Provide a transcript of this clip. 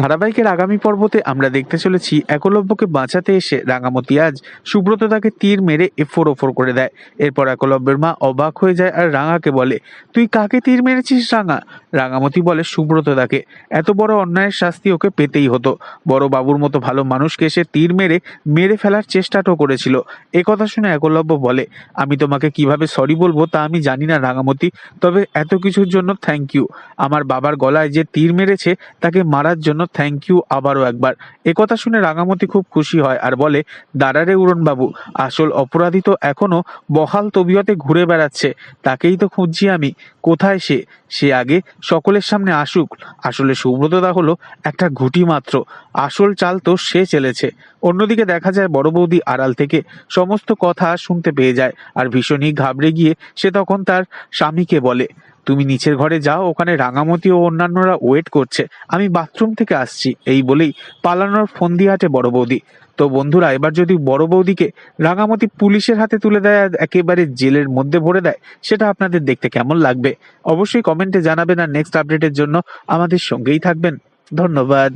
ধারাবাহিকের আগামী পর্বতে আমরা দেখতে চলেছি একলব্যকে বাঁচাতে এসে রাঙামতি আজ সুব্রত তাকে তীর মেরে এফোর ওফোর করে দেয়। এরপর একলব্যের মা অবাক হয়ে যায় আর রাঙাকে বলে, তুই কাকে তীর মেরেছিস রাঙা? রাঙামতি বলে, সুব্রত তাকে। এত বড় অন্যায়ের শাস্তি ওকে পেতেই হতো। বড় বাবুর মতো ভালো মানুষকে সে তীর মেরে মেরে ফেলার চেষ্টাটাও করেছিল। এ কথা শুনে একলব্য বলে, আমি তোমাকে কীভাবে সরি বলব তা আমি জানি না রাঙামতি, তবে এত কিছুর জন্য থ্যাংক ইউ আমার বাবার গলায় যে তীর মেরেছে তাকে মারার জন্য থ্যাংক ইউ আবারও একবার। একথা শুনে রাঙামতি খুব খুশি হয় আর বলে দাঁড়ারে উড়নবাবু, আসল অপরাধী তো এখনও বহাল তবিয়তে ঘুরে বেড়াচ্ছে। তাকেই তো খুঁজছি আমি। কোথায় সে? সে আগে সকলের সামনে আসুক। আসলে সুব্রতদা হলো একটা ঘুটি মাত্র। আসল চাল তো সে চেলেছে। অন্যদিকে দেখা যায় বড় বৌদি আড়াল থেকে সমস্ত কথা শুনতে পেয়ে যায়। আর ভীষণই ঘাবড়ে গিয়ে সে তখন তার স্বামীকে বলে তুমি নিচের ঘরে যাও, ওখানে রাঙামতি ও অন্যান্যরা ওয়েট করছে। আমি বাথরুম থেকে আসছি, এই বলেই পালানোর ফোন দিয়ে হাঁটে বড় বৌদি। তো বন্ধুরা, এবার যদি বড় বৌদিকে রাঙামতি পুলিশের হাতে তুলে দেয় একেবারে জেলের মধ্যে ভরে দেয়, সেটা আপনাদের দেখতে কেমন লাগবে? অবশ্যই কমেন্টে জানাবেন আর নেক্সট আপডেটের জন্য আমাদের সঙ্গেই থাকবেন। ধন্যবাদ।